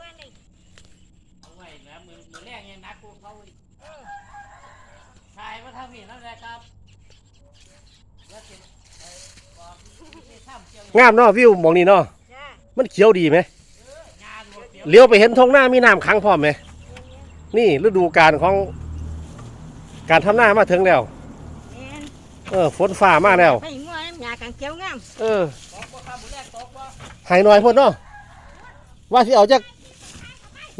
มือมือแรกยังนักพวกเขาอีกชายว่าทำผิดแล้วแหละครับแล้วเสร็จเอ่อบอกที่ถ้ำเจียวงามเนาะวิวหมองนี้เนาะจ้ามันเขียวดีไหมงานหมดเดี๋ยวเลี้ยวไปเห็นท้องหน้ามีน้ำขังพร้อมไหมนี่ฤดูกาลของการทำหน้ามาถึงแล้ว แม่นเออฝนฟ้ามาแล้วไปงัวน้ำยากังเกียวงามเออตกว่าครับมือแรกตกว่าใหายหน่อยพ่นเนาะว่าสิเอาจัก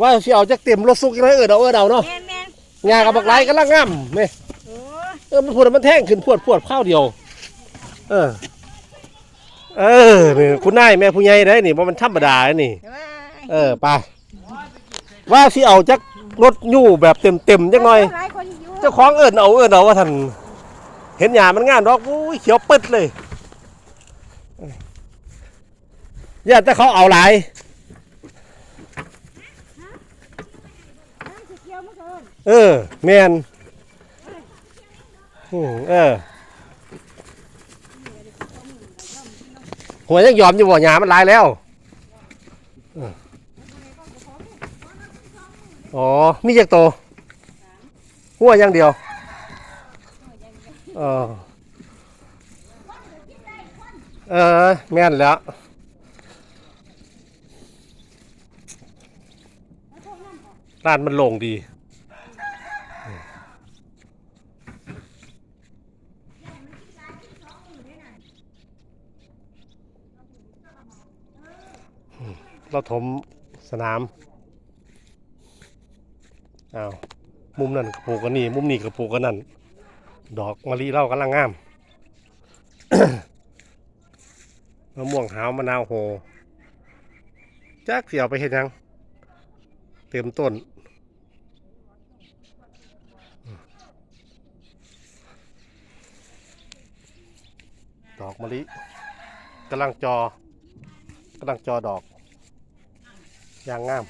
ว่าสิเอาจักเต็มรถซุกยังไงเออเดาเออเดาเนาะแม่นแม่นงากับบักไหลกำลังงามแม่โอ้เออมันพูดมันแท่งขึ้นพวดพวดข้าวเดียว เออ เออนี่คุณนายแม่ผู้ใหญ่ได้นี่ว่ามันธรรมดาเด้นี่ แต่ว่าเออไปว่าสิเอาจักรถยู่แบบเต็มเต็มๆจักหน่อย หลายคนอยู่เจ้าของเอิญเอาเอิญเอาว่าท่านเห็นหยามันงานดอกอุ้ยเขียวปึ๊ดเลยอย่าแต่เขาเอาหลาย น้ำสิ เออ แมนเออหัวยังยอมอยู่บ่หยามันลายแล้วอ๋อมีจักโตหัวย่างเดียวเออเออแม่นแล้วร้านมันลงดี เราถมสนามอ้าวมุมนั่นกระปูกกันนี่มุมนี้กระปูกกันนั่นดอกมะลิเล่ากำลังงามมะม่วงหาวมะนาวโหจักเสียวไปเห็นยัง เต็มต้นดอกมะลิกำลังจอกำลังจอดอก อย่างงาม